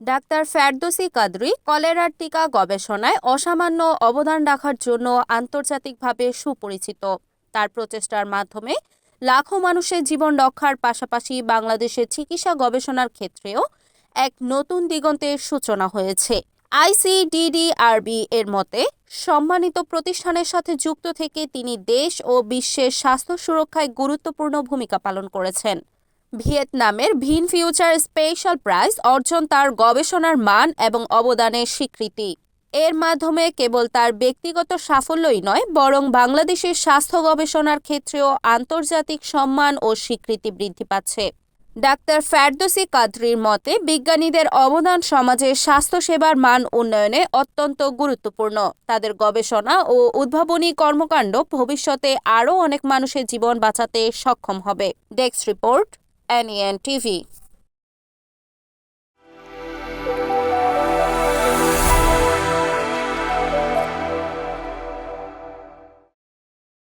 Doctor Ferdousi কাদরি কলেরার টিকা গবেষণায় অসামান্য অবদান রাখার জন্য আন্তর্জাতিকভাবে সুপরিচিত। তার প্রচেষ্টার মাধ্যমে লাখো মানুষের জীবন রক্ষার পাশাপাশি বাংলাদেশের চিকিৎসা গবেষণার ক্ষেত্রেও এক নতুন দিগন্তের সূচনা হয়েছে। আইসিডিডিআরবি এর মতে, সম্মানিত প্রতিষ্ঠানের সাথে যুক্ত থেকে তিনি দেশ ও বিশ্বের স্বাস্থ্য সুরক্ষায় গুরুত্বপূর্ণ ভূমিকা পালন করেছেন। ভিয়েতনামের ভিন ফিউচার স্পেশাল প্রাইজ অর্জন তার গবেষণার মান এবং অবদানের স্বীকৃতি। এর মাধ্যমে কেবল তার ব্যক্তিগত সাফল্যই নয়, বরং বাংলাদেশের স্বাস্থ্য গবেষণার ক্ষেত্রেও আন্তর্জাতিক সম্মান ও স্বীকৃতি বৃদ্ধি পাচ্ছে। ডাক্তার ফেরদৌসি কাদরির মতে, বিজ্ঞানীদের অবদান সমাজের স্বাস্থ্যসেবার মান উন্নয়নে অত্যন্ত গুরুত্বপূর্ণ। তাদের গবেষণা ও উদ্ভাবনী কর্মকাণ্ড ভবিষ্যতে আরও অনেক মানুষের জীবন বাঁচাতে সক্ষম হবে। Desk report NENTV.